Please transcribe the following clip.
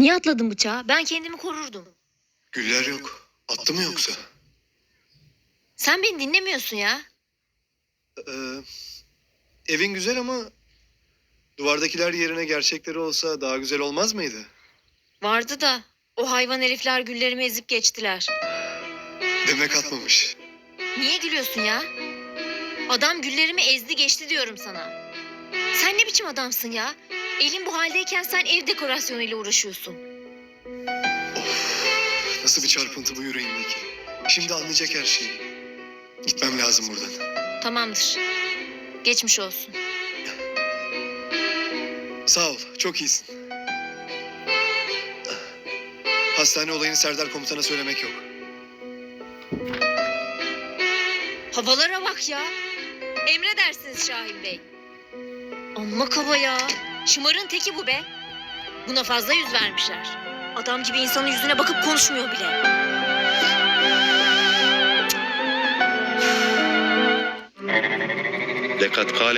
Niye atladın bıçağı? Ben kendimi korurdum. Güller yok. Attı mı yoksa? Sen beni dinlemiyorsun ya. Ee, evin güzel ama duvardakiler yerine gerçekleri olsa daha güzel olmaz mıydı? Vardı da o hayvan herifler güllerimi ezip geçtiler. Demek atmamış. Niye gülüyorsun ya? Adam güllerimi ezdi geçti diyorum sana. Sen ne biçim adamsın ya? Elin bu haldeyken sen ev dekorasyonuyla uğraşıyorsun. Nasıl bir çarpıntı bu yüreğimdeki. Şimdi anlayacak her şeyi. Gitmem lazım buradan. Tamamdır. Geçmiş olsun. Sağ ol, çok iyisin. Hastane olayını Serdar komutana söylemek yok. Havalara bak ya. Emredersiniz Şahin Bey. Amma kaba ya. Şımarın teki bu be. Buna fazla yüz vermişler. Adam gibi insanın yüzüne bakıp konuşmuyor bile. لقد قال